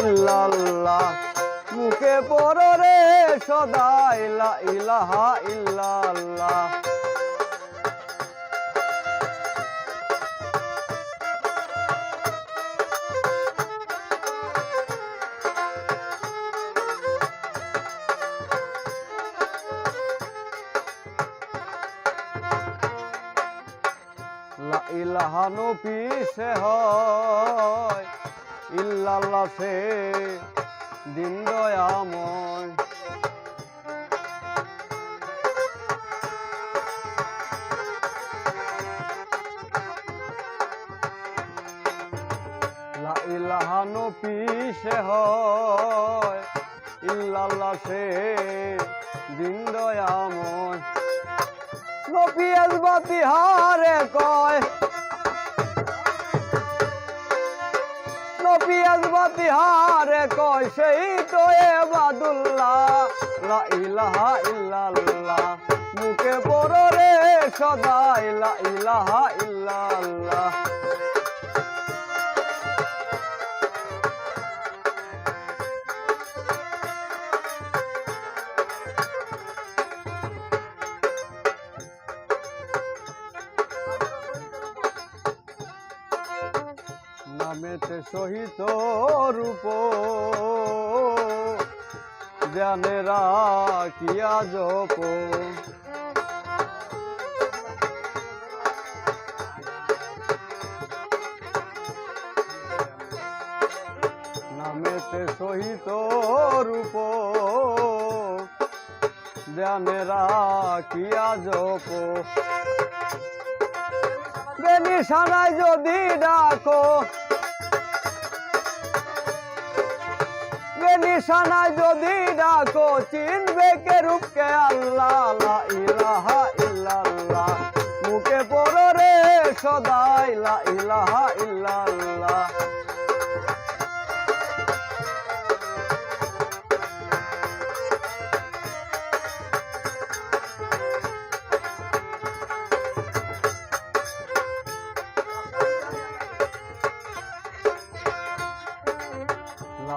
ইল্লাল্লাহ মুখে পড়ো রে সদাই লা ইলাহা ইল্লাল্লাহ লা ইলাহা হয়। ইল্লাল্লাহ সে দিন দয়াময়। লা ইলাহা নবী সে হয় ইল্লাল্লাহ সে দিন দয়াময়। নবী আলবাতি হারে কয় নবী আজবাতি হারে কয়, সেই তো এবাদুল্লাহ লা ইলাহা ইল্লাল্লাহ। মুখে পড়ো রে সদাই, লা ইলাহা ইল্লাল্লাহ। নামেতে সহিত রূপ। জানে রাখিয়া জপ। নামেতে সহিত রূপ। জানে রাখিয়া জপ। বেনি বেনিশানায় যদি ডাকো বেনিশানায় যদি ডাকো চিনবে কে রূপকে আল্লাহ? ইলাহা ইল্লাল্লাহ। মুখে পড়ো রে সদাই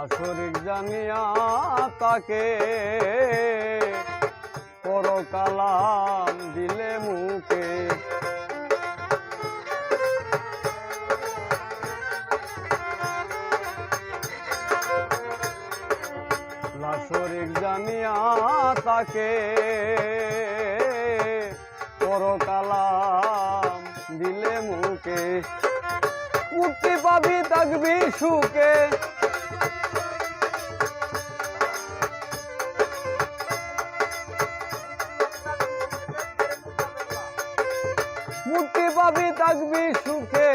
শরীর জানিয়া তাকে পরকালাম দিলে মুখে। শরীর জানিয়া তাকে পরকালাম দিলে মুখে। মুক্তি পাবি থাকবি সুখে। পাবি থাকবি সুখে?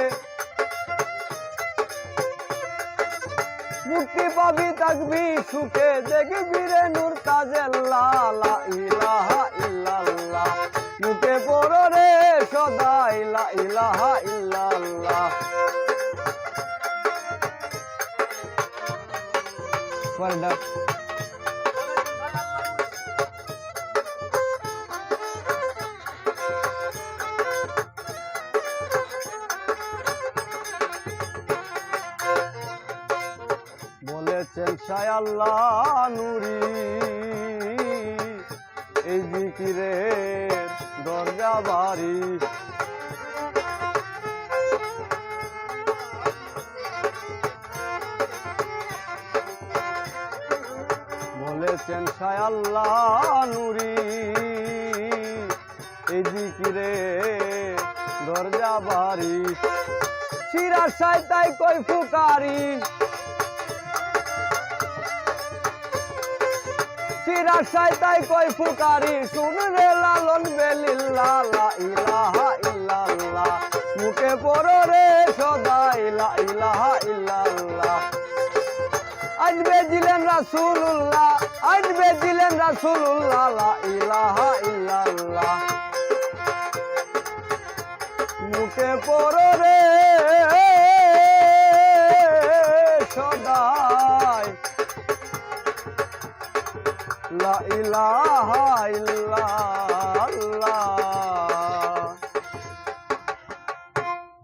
মুক্তি পাবি থাকবি সুখে। দেখবি রে নূর তাজেল্লা ইলাহা ইল্লাল্লাহ মুখে পড়ো রে সদাই, লা ইলাহা ইল্লাল্লাহ Well done. বলেছেন শায়াল্লাহ নুরি। এই জিকিরের দরজা বাড়ি। বলেছেন শায়াল্লাহ নুরি। এই জিকিরে দরজা বাড়ি। শিরা সাই তাই কই ফুকারি? শিরা সাই তাই কই ফুকারি? শুন রে লালন বেলিল্লা ইলাহা ইল্লাল্লাহ মুখে পড়ো রে সদাই, লা ইলাহা ইল্লাল্লাহ আজ বেজিলেন রাসূলুল্লাহ, আজ বেজিলেন রাসূলুল্লাহ, লা ইলাহা ইল্লাল্লাহ মুখে পড়ো রে লা ইলাহা ইল্লাল্লাহ।